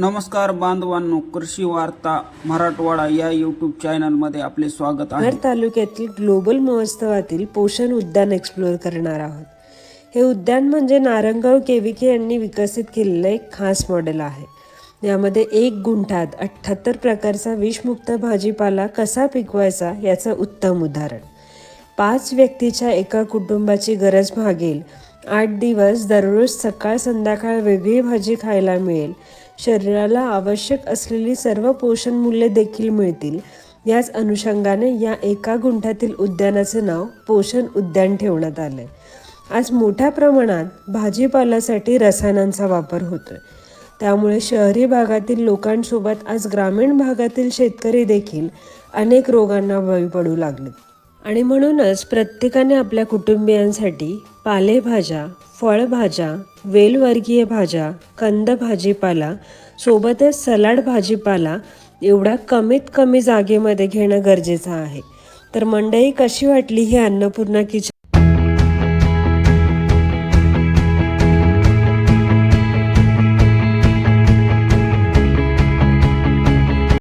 नमस्कार बांधवांनो कृषी वार्ता मराठवाडा या यूट्यूब चॅनलमध्ये आपले स्वागत आहे. तालुक्यातील ग्लोबल महोत्सवातील पोषण उद्यान एक्सप्लोअर करणार आहोत. हे उद्यान म्हणजे नारंगाव केविके यांनी विकसित केलेलं एक खास मॉडेल आहे. यामध्ये एक गुंठात अठ्ठ्याहत्तर प्रकारचा विषमुक्त भाजीपाला कसा पिकवायचा याचं उत्तम उदाहरण. पाच व्यक्तीच्या एका कुटुंबाची गरज भागेल आठ दिवस दररोज सकाळ संध्याकाळ वेगळी भाजी खायला मिळेल. शरीराला आवश्यक असलेली सर्व पोषण मूल्ये देखील मिळतील. याच अनुषंगाने या एका गुंठ्यातील उद्यानाचे नाव पोषण उद्यान ठेवण्यात आलंय. आज मोठ्या प्रमाणात भाजीपाल्यासाठी रसायनांचा वापर होतोय. त्यामुळे शहरी भागातील लोकांसोबत आज ग्रामीण भागातील शेतकरी देखील अनेक रोगांना बळी पडू लागलेत. आणि म्हणूनच प्रत्येकाने आपल्या कुटुंबियांसाठी पालेभाज्या फळभाज्या वेलवर्गीय भाज्या कंद भाजीपाला सोबतच सलाड भाजीपाला एवढा कमीत कमी जागेमध्ये घेणं गरजेचं आहे. तर मंडई कशी वाटली ही अन्नपूर्णा किचन